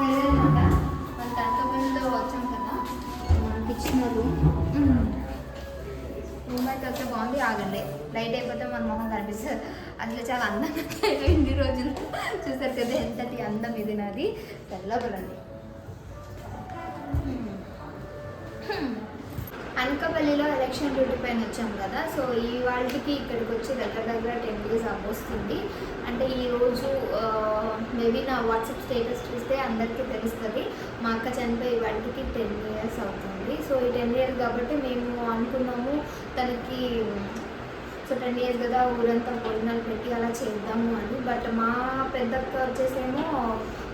లేదన్నమాట మన తంతపల్లిలో వచ్చాం కదా. మనకి ఇచ్చిన రూమ్ రూమ్ అయితే వస్తే బాగుంది ఆగండి. లైట్ అయిపోతే మన మొహం కనిపిస్తుంది. అందులో చాలా అందంగా ఇన్ని రోజులు చూసారు కదా ఎంతటి అందం ఇది నాది. తెల్లబడండి. అనకాపల్లిలో ఎలక్షన్ డ్యూటీ పైన వచ్చాం కదా సో ఈ వాళ్ళకి ఇక్కడికి వచ్చి దగ్గర దగ్గర టెన్ డేస్ అవ్వొస్తుంది. అంటే ఈరోజు మేబీ నా వాట్సాప్ స్టేటస్ చూస్తే అందరికీ తెలుస్తుంది మా అక్క చనిపోయి వాళ్ళకి టెన్ ఇయర్స్ అవుతుంది. సో ఈ టెన్ ఇయర్స్ కాబట్టి మేము అనుకున్నాము తనకి సో టెన్ ఇయర్స్ కదా ఊరంతా భోజనాలు పెట్టి అలా చేద్దాము అని. బట్ మా పెద్దక్క వచ్చేసేమో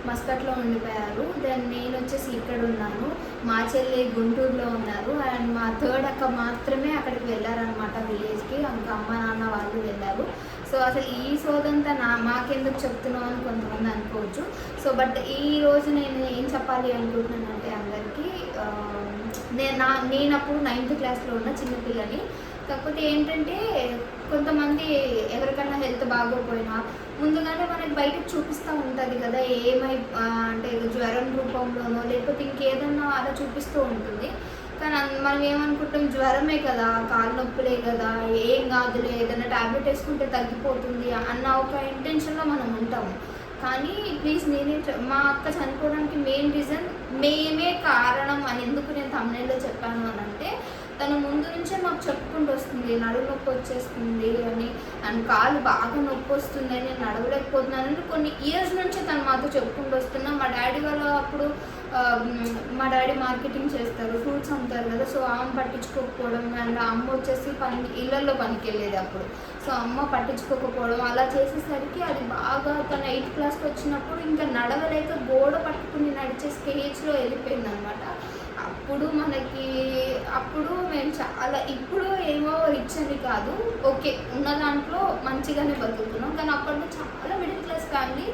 మస్కట్లో ఉండిపోయారు. దెన్ నేను వచ్చేసి ఇక్కడ ఉన్నాను మా చెల్లి గుంటూరులో ఉన్నారు. అండ్ మా థర్డ్ అక్క మాత్రమే అక్కడికి వెళ్ళారనమాట విలేజ్కి. ఇంకా అమ్మ నాన్న వాళ్ళు వెళ్ళారు. సో అసలు ఈ సోదంతా నా మాకెందుకు చెప్తున్నావు అని కొంతమంది అనుకోవచ్చు. సో బట్ ఈ రోజు నేను ఏం చెప్పాలి అనుకుంటున్నానంటే అందరికీ నేను నా నేను అప్పుడు నైన్త్ క్లాస్లో ఉన్న చిన్నపిల్లని కాకపోతే ఏంటంటే కొంతమంది ఎవరికైనా హెల్త్ బాగోపోయినా ముందుగానే మనకి బయట చూపిస్తూ ఉంటుంది కదా ఏమై అంటే జ్వరం రూపంలోనో లేకపోతే ఇంకేదన్నా అలా చూపిస్తూ ఉంటుంది. కానీ మనం ఏమనుకుంటాం జ్వరమే కదా కాళ్ళు నొప్పులే కదా ఏం కాదులే ఏదైనా టాబ్లెట్ వేసుకుంటే తగ్గిపోతుంది అన్న ఒక ఇంటెన్షన్లో మనం ఉంటాము కానీ ప్లీజ్ నేనే మా అక్క చనిపోవడానికి మెయిన్ రీజన్ మేమే కారణం అని ఎందుకు నేను తమిళలో చెప్పాను అని అంటే నుంచే మాకు చెప్పుకుంటూ వస్తుంది నడుము నొప్పి వచ్చేస్తుంది అని. అండ్ కాలు బాగా నొప్పి వస్తుంది నేను నడవలేకపోతున్నాను అని కొన్ని ఇయర్స్ నుంచి తను మాతో చెప్పుకుంటూ వస్తున్నా. మా డాడీ వాళ్ళు అప్పుడు మా డాడీ మార్కెటింగ్ చేస్తారు ఫ్రూట్స్ అమ్ముతారు కదా. సో ఆమె పట్టించుకోకపోవడం అండ్ అమ్మ వచ్చేసి పని ఇళ్ళల్లో పనికి వెళ్ళేది అప్పుడు. సో అమ్మ పట్టించుకోకపోవడం అలా చేసేసరికి అది బాగా తన ఎయిత్ క్లాస్కి వచ్చినప్పుడు ఇంకా నడవలేక గోడ పట్టుకుని నడిచే స్టేజ్లో వెళ్ళిపోయింది అనమాట అప్పుడు మనకి అప్పుడు మేము చాలా ఇప్పుడు ఏమో రిచ్ అని కాదు. ఓకే ఉన్న దాంట్లో మంచిగానే బతుకుతున్నాం. కానీ అప్పట్లో చాలా మిడిల్ క్లాస్ ఫ్యామిలీ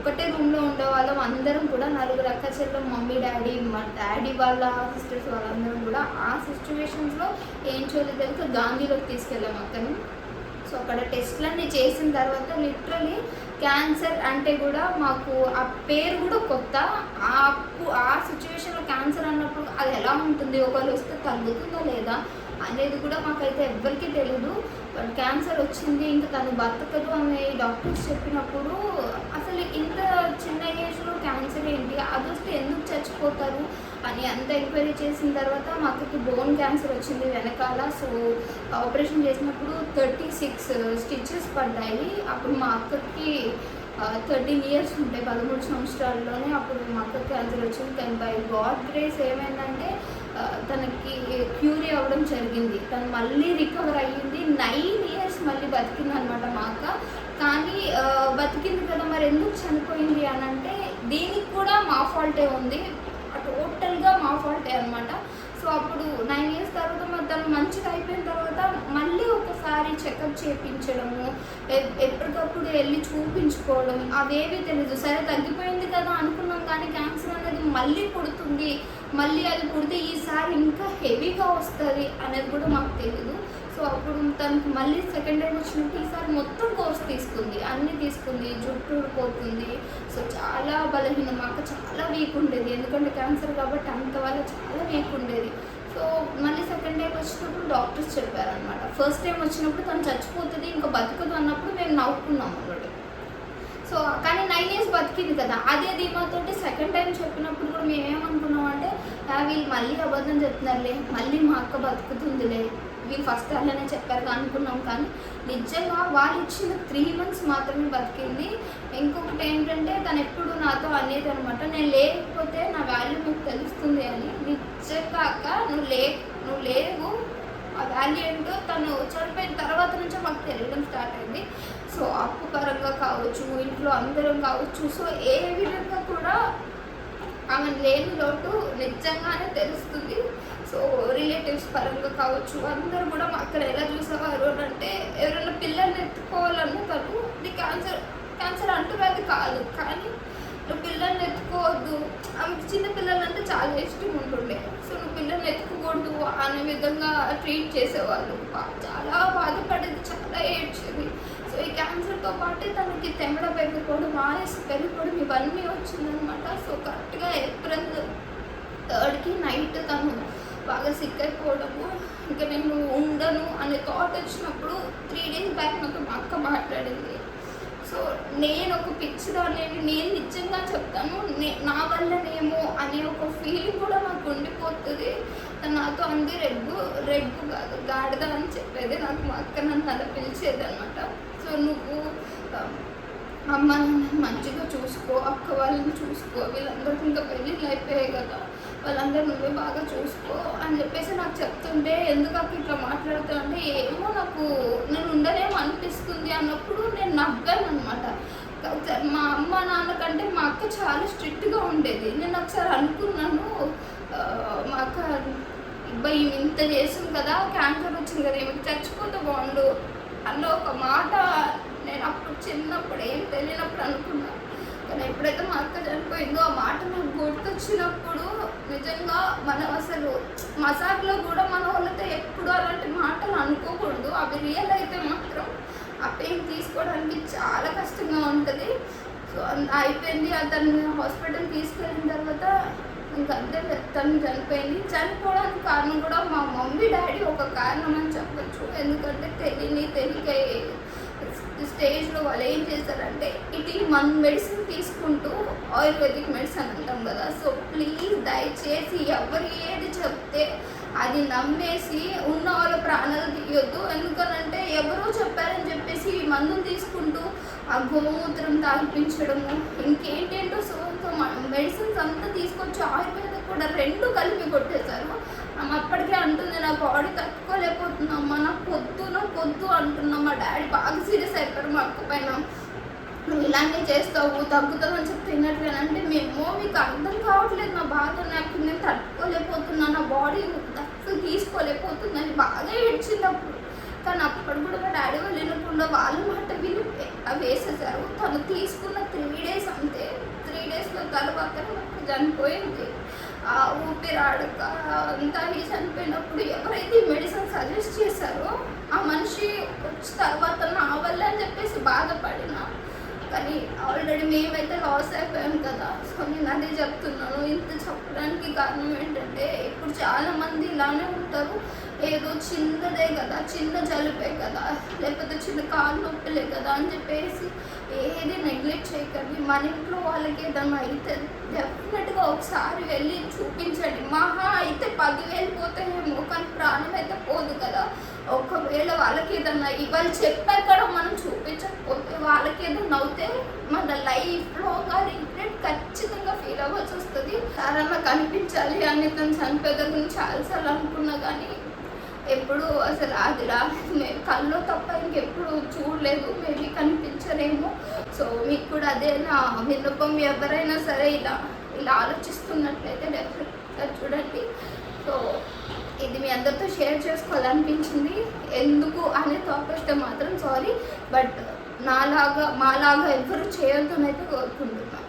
ఒకటే రూమ్లో ఉండేవాళ్ళం. అందరం కూడా నలుగురు అక్క చెల్లెలు మమ్మీ డాడీ మా డాడీ వాళ్ళ సిస్టర్స్ వాళ్ళందరం కూడా ఆ సిచ్యువేషన్స్లో ఏం చేయలేదు తెలుసు గాంధీలోకి తీసుకెళ్ళాం అక్కని. సో అక్కడ టెస్ట్లన్నీ చేసిన తర్వాత లిటరలీ క్యాన్సర్ అంటే కూడా మాకు ఆ పేరు కూడా కొత్త. ఆ ఆ సిచ్యువేషన్లో క్యాన్సర్ అన్నప్పుడు అది ఎలా ఉంటుంది? ఒకవేళ వస్తే తగ్గుతుందా లేదా? అనేది కూడా మాకైతే ఎవ్వరికీ తెలియదు క్యాన్సర్ వచ్చింది ఇంకా తను బతకదు అని డాక్టర్స్ చెప్పినప్పుడు అసలు ఇంత చిన్న ఏజ్లో క్యాన్సర్ ఏంటి? అది వస్తే ఎందుకు చచ్చిపోతారు? అని అంత ఎంక్వైరీ చేసిన తర్వాత మా అక్కకి బోన్ క్యాన్సర్ వచ్చింది వెనకాల. సో ఆపరేషన్ చేసినప్పుడు థర్టీ సిక్స్ స్టిచెస్ పడ్డాయి. అప్పుడు మా అక్కకి థర్టీన్ ఇయర్స్ ఉంటాయి పదమూడు సంవత్సరాల్లోనే అప్పుడు మా అక్కకి క్యాన్సర్ వచ్చింది. కానీ బై గాడ్ గ్రేస్ ఏమైందంటే తనకి క్యూరీ అవ్వడం జరిగింది. తను మళ్ళీ రికవర్ అయ్యింది. నైన్ ఇయర్స్ మళ్ళీ బతికింది అనమాట మా అక్క. కానీ బతికింది కదా మరి ఎందుకు చనిపోయింది అని అంటే దీనికి కూడా మా ఫాల్టే ఉంది. టోటల్గా మా ఫాల్టే అనమాట సో అప్పుడు నైన్ ఇయర్స్ తర్వాత మరి తను మంచిగా అయిపోయిన తర్వాత మళ్ళీ ఒకసారి చెకప్ చేయించడము ఎప్పటికప్పుడు వెళ్ళి చూపించుకోవడం అవేవి తెలీదు. సరే తగ్గిపోయింది కదా అనుకున్నాం కానీ క్యాన్సర్ అనేది మళ్ళీ పుడుతుంది మళ్ళీ అది పుడితే ఈసారి ఇంకా హెవీగా వస్తుంది అనేది కూడా మాకు తెలీదు. అప్పుడు తనకి మళ్ళీ సెకండ్ టైం వచ్చినప్పుడు ఈసారి మొత్తం కోర్స్ తీసుకుంది అన్నీ తీసుకుంది జుట్టు ఊడిపోతుంది సో చాలా బలహీనం అక్క చాలా వీక్ ఉండేది. ఎందుకంటే క్యాన్సర్ కాబట్టి అంత వల్ల చాలా వీక్ ఉండేది. సో మళ్ళీ సెకండ్ టైం వచ్చినప్పుడు డాక్టర్స్ చెప్పారనమాట ఫస్ట్ టైం వచ్చినప్పుడు తను చచ్చిపోతుంది ఇంకా బతుకుదు అన్నప్పుడు మేము నవ్వుకున్నాం అన్నమాట. సో కానీ నైన్ ఇయర్స్ బతికింది కదా. అదే ధీమాతోటి సెకండ్ టైం చెప్పినప్పుడు కూడా మేము ఏమనుకున్నాం అంటే వీళ్ళు మళ్ళీ అబద్ధం చెప్తున్నారులే మళ్ళీ మా అక్క బతుకుతుందిలే. వీళ్ళు ఫస్ట్ అలానే చెప్పారు అనుకున్నాం కానీ నిజంగా వాళ్ళు ఇచ్చిన త్రీ మంత్స్ మాత్రమే బతికింది ఇంకొకటి ఏంటంటే తను ఎప్పుడు నాతో అనేది అనమాట నేను లేకపోతే నా వాల్యూ మీకు తెలుస్తుంది అని నిజంగా అక్క నువ్వు లే నువ్వు లేవు ఆ వాల్యూ ఏంటో తను చనిపోయిన తర్వాత నుంచే మాకు తెలియడం స్టార్ట్ అయింది. సో అప్పు పరంగా కావచ్చు ఇంట్లో అందరం కావచ్చు సో ఏ విధంగా కూడా ఆమె లేని లోటు నిజంగానే తెలుస్తుంది. సో రిలేటివ్స్ పరంగా కావచ్చు అందరూ కూడా మా అక్కడ ఎలా చూసేవారు అని అంటే ఎవరైనా పిల్లల్ని ఎత్తుకోవాలన్నా తను ఇది క్యాన్సర్ క్యాన్సర్ అంటువ్యాధి కాదు కానీ నువ్వు పిల్లల్ని ఎత్తుకోవద్దు. ఆమెకి చిన్న పిల్లలంటే చాలా ఇష్టం ఉంటుండే. సో నువ్వు పిల్లల్ని ఎత్తుకోకూడదు అనే విధంగా ట్రీట్ చేసేవాళ్ళు. చాలా బాధపడేది చాలా ఏడ్చేది. సో ఈ క్యాన్సర్తో పాటే తనకి తెమ్మడ పెరిగిపోవడం ఆయుస్ పెరిగిపోవడం ఇవన్నీ వచ్చిందనమాట సో కరెక్ట్గా తను బాగా సిక్ అయిపోవడము ఇంకా నేను ఉండను అనే థాట్ వచ్చినప్పుడు త్రీ డేస్ బ్యాక్ నాతో మా అక్క మాట్లాడింది. సో నేను ఒక పిచ్చిదాన్ని నేను నిజంగా చెప్తాను నే నా వల్లనేమో అనే ఒక ఫీలింగ్ కూడా నాకు ఉండిపోతుంది. నాతో అంది రెడ్డు రెడ్డు కాదు గాడిద అని చెప్పేది నాకు మా అక్క నన్ను అలా పిలిచేది అనమాట సో నువ్వు అమ్మ మంచిగా చూసుకో అక్క వాళ్ళని చూసుకో వీళ్ళందరికీ ఇంకా పెళ్ళిళ్ళు అయిపోయాయి కదా. వాళ్ళందరూ నువ్వే బాగా చూసుకో అని చెప్పేసి నాకు చెప్తుంటే ఎందుకు అక్క ఇట్లా మాట్లాడుతా అంటే ఏమో నాకు నేను ఉండలేమో అనిపిస్తుంది అన్నప్పుడు నేను నవ్వాను అనమాట మా అమ్మ నాన్న కంటే మా అక్క చాలా స్ట్రిక్ట్గా ఉండేది. నేను ఒకసారి అనుకున్నాను మా అక్క అబ్బాయి ఈమె ఇంత చేసింది కదా క్యాన్సర్ వచ్చింది కదా ఈమెకి చచ్చిపోతే బాగుండు అన్న ఒక మాట నేను అప్పుడు చిన్నప్పుడు ఏం తెలియనప్పుడు అనుకున్నాను కానీ ఎప్పుడైతే మా అక్క చనిపోయిందో ఆ మాట నాకు గుర్తొచ్చినప్పుడు నిజంగా మనం అసలు మసాజ్లో కూడా మన వాళ్ళతో ఎప్పుడు అలాంటి మాటలు అనుకోకూడదు. అవి రియల్ అయితే మాత్రం ఆ పెయిన్ తీసుకోవడానికి చాలా కష్టంగా ఉంటుంది. సో అయిపోయింది. అతన్ని హాస్పిటల్ తీసుకెళ్ళిన తర్వాత ఇంకంతే తను చనిపోయింది. చనిపోవడానికి కారణం కూడా మా మమ్మీ డాడీ ఒక కారణం అని చెప్పచ్చు. ఎందుకంటే తెలియని తెలియక స్టేజ్లో వాళ్ళు ఏం చేశారంటే ఇటు మన మెడిసిన్ తీసుకుంటూ ఆయుర్వేదిక్ మెడిసిన్ అంటాం కదా. సో ప్లీజ్ దయచేసి ఎవరు ఏది చెప్తే అది నమ్మేసి ఉన్న వాళ్ళ ప్రాణాలు తీయొద్దు. ఎందుకనంటే ఎవరో చెప్పారని చెప్పేసి ఈ మందులు తీసుకుంటూ ఆ గోమూత్రం తాగిపించడము ఇంకేంటేంటో సో మెడిసిన్స్ అంతా తీసుకొచ్చి ఆయుర్వేదం కూడా రెండు కలిపి కొట్టేశారు. అప్పటికే అంటుంది నా బాడీ తట్టుకోలేకపోతున్నామ్మా నాకు పొద్దు నాకు పొద్దు అంటున్నాం మా డాడీ బాగా సీరియస్ అయిపోయారు మా అక్క పైన నువ్వు ఇలానే చేస్తావు తగ్గుతుందని చెప్తే తిన్నట్లేనంటే మేము మీకు అర్థం కావట్లేదు నా బాధ నాకు నేను తట్టుకోలేకపోతున్నా నా బాడీ అసలు తీసుకోలేకపోతుందని బాగా ఏడ్చింది అప్పుడు. కానీ అప్పుడు కూడా మా డాడీ వాళ్ళు వినకుండా వాళ్ళ మాట విని అవి వేసేసారు తను తీసుకున్న త్రీ డేస్ అంతే. త్రీ డేస్లో తర్వాత చనిపోయింది. ఆ ఊపిరాడక అంతా చనిపోయినప్పుడు ఎవరైతే మెడిసిన్ సజెస్ట్ చేశారో ఆ మనిషి వచ్చిన తర్వాత నా వల్ల అని చెప్పేసి బాధపడి కానీ ఆల్రెడీ మేమైతే లాస్ అయిపోయాం కదా. సో నేను అదే చెప్తున్నాను. ఇంత చెప్పడానికి కారణం ఏంటంటే ఇప్పుడు చాలా మంది ఇలానే ఉంటారు. ఏదో చిన్నదే కదా చిన్న జలుబే కదా లేకపోతే చిన్న కాలు నొప్పిలే కదా అని చెప్పేసి ఏది నెగ్లెక్ట్ చేయకండి. మన ఇంట్లో వాళ్ళకి ఏదన్నా అయితే డెఫినెట్గా ఒకసారి వెళ్ళి చూపించండి. మహా అయితే పదివేలు పోతాయేమో కానీ ప్రాణం అయితే పోదు కదా. ఒకవేళ వాళ్ళకి ఏదన్నా ఇవాళ చెప్పాక మనం చూపించకపోతే వాళ్ళకి ఏదన్నా అవుతే మన లైఫ్లో రిగ్రెట్ ఖచ్చితంగా ఫీల్ అవ్వాల్సి వస్తుంది. సారన్నా కనిపించాలి అని తను చనిపోయేద గురించి చాలాసార్లు అనుకున్నా కానీ ఎప్పుడు అసలు అది రాలేదు మేము కళ్ళు తప్ప ఇంకెప్పుడు చూడలేదు మేబీ కనిపించరేమో సో మీకు కూడా అదే నా విన్నపం. ఎవరైనా సరే ఇలా ఇలా ఆలోచిస్తున్నట్లయితే డెఫినెట్గా చూడండి. సో ఇది మీ అందరితో షేర్ చేసుకోవాలనిపించింది. ఎందుకు అనే థాట్ వస్తే మాత్రం సారీ బట్ నాలాగా మాలాగా ఎవరు చేయొద్దు అయితే కోరుకుంటున్నాను.